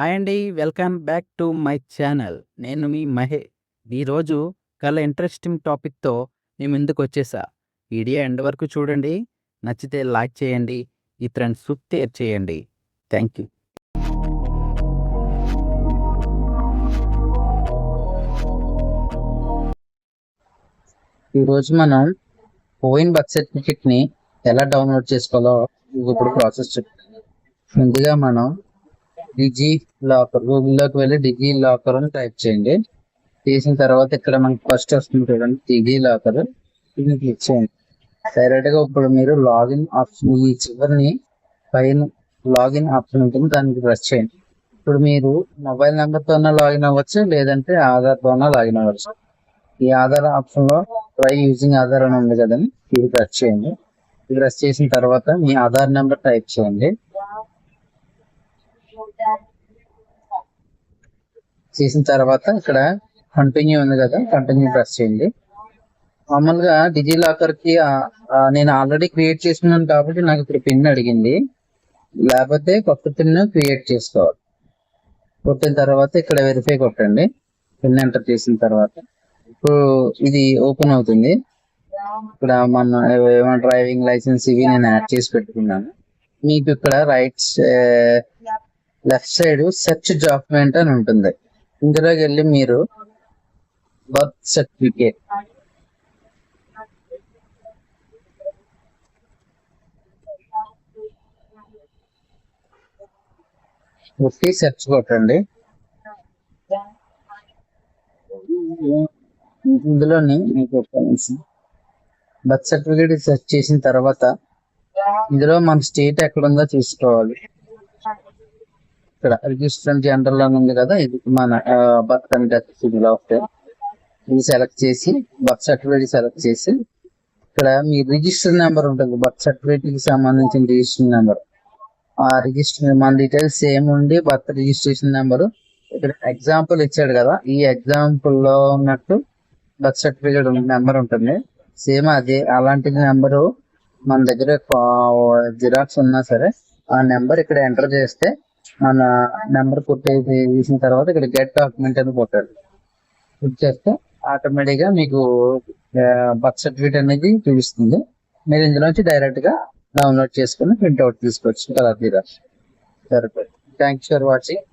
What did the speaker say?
Hi అండి. Welcome back to my channel. నేను మీ మహే. ఈరోజు చాలా ఇంట్రెస్టింగ్ టాపిక్తో మేము ముందుకు వచ్చేసా. వీడియో ఎండ్ వరకు చూడండి. నచ్చితే లైక్ చేయండి. ఇతరుని షేర్ చేయండి. Thank you. ఈరోజు మనం పోయిన బర్త్ సర్టిఫికెట్ని ఎలా డౌన్లోడ్ చేసుకోవాలో ఇప్పుడు ప్రాసెస్ చెప్తాను ముందుగా మనం డిజీ లాకర్ గూగుల్లోకి వెళ్ళి డిజీ లాకర్ అని టైప్ చేయండి. చేసిన తర్వాత ఇక్కడ మనకి ఫస్ట్ వస్తుంది చూడండి డిజీ లాకర్ దీన్ని క్లిక్ చేయండి. డైరెక్ట్గా ఇప్పుడు మీరు లాగిన్ ఆప్షన్ ఈ చివరిని పైన లాగిన్ ఆప్షన్ ఉంటుంది దానికి ప్రెస్ చేయండి. ఇప్పుడు మీరు మొబైల్ నెంబర్ లాగిన్ అవ్వచ్చు లేదంటే ఆధార్ లాగిన్ అవ్వచ్చు. ఈ ఆధార్ ఆప్షన్లో ట్రై యూజింగ్ ఆధార్ అని ఉంది కదండి ఇది ప్రెస్ చేయండి. ఇది ప్రెస్ చేసిన తర్వాత మీ ఆధార్ నెంబర్ టైప్ చేయండి. చేసిన తర్వాత ఇక్కడ కంటిన్యూ ఉంది కదా కంటిన్యూ ప్రెస్ చేయండి. మామూలుగా డిజీ లాకర్కి నేను ఆల్రెడీ క్రియేట్ చేసుకున్నాను కాబట్టి నాకు ఇక్కడ పిన్ అడిగింది. లేకపోతే కొత్త పిన్ క్రియేట్ చేసుకోవాలి. కొట్టిన తర్వాత ఇక్కడ వెరిఫై కొట్టండి. పిన్ ఎంటర్ చేసిన తర్వాత. ఇప్పుడు ఇది ఓపెన్ అవుతుంది. ఇక్కడ మన ఏమైనా డ్రైవింగ్ లైసెన్స్ ఇవి నేను యాడ్ చేసి పెట్టుకున్నాను. మీకు ఇక్కడ right left side search document అని ఉంటుంది. ఇందులోకి వెళ్ళి మీరు బర్త్ సర్టిఫికేట్. ఒకటి సెర్చ్ కొట్టండి. ఇందులోని మీకు ఒక నిమిషం. బర్త్ సర్టిఫికేట్ సెర్చ్ చేసిన తర్వాత ఇందులో మన స్టేట్ ఎక్కడ ఉందో చూసుకోవాలి. ఇక్కడ రిజిస్టర్ జనరల్ అని ఉంది కదా ఇది మన birth and death civil of ఇది సెలెక్ట్ చేసి బర్త్ సర్టిఫికేట్ సెలెక్ట్ చేసి ఇక్కడ మీ రిజిస్టర్ నెంబర్ ఉంటుంది బర్త్ సర్టిఫికేట్కి సంబంధించిన రిజిస్టర్ నెంబర్ ఆ రిజిస్టర్ మన డీటెయిల్స్ సేమ్ ఉండి బర్త్ రిజిస్ట్రేషన్ నెంబర్ ఇక్కడ ఎగ్జాంపుల్ ఇచ్చాడు కదా ఈ ఎగ్జాంపుల్లో ఉన్నట్టు బర్త్ సర్టిఫికేట్ నెంబర్ ఉంటుంది. సేమ్ అదే అలాంటి నెంబరు మన దగ్గర జిరాక్స్ ఉన్నా సరే ఆ నెంబర్ ఇక్కడ ఎంటర్ చేస్తే మన నెంబర్ కొట్టేసి వేసిన తర్వాత ఇక్కడ గెట్ డాక్యుమెంట్ అని కొట్టాడు. క్లిక్ చేస్తే ఆటోమేటిక్గా మీకు బర్త్ సర్టిఫికేట్ అనేది చూపిస్తుంది. మీరు ఇందులోంచి డైరెక్ట్గా డౌన్లోడ్ చేసుకుని ప్రింట్అవుట్ తీసుకోవచ్చు కలర్ తీరా సరిపోయింది. Thanks for watching.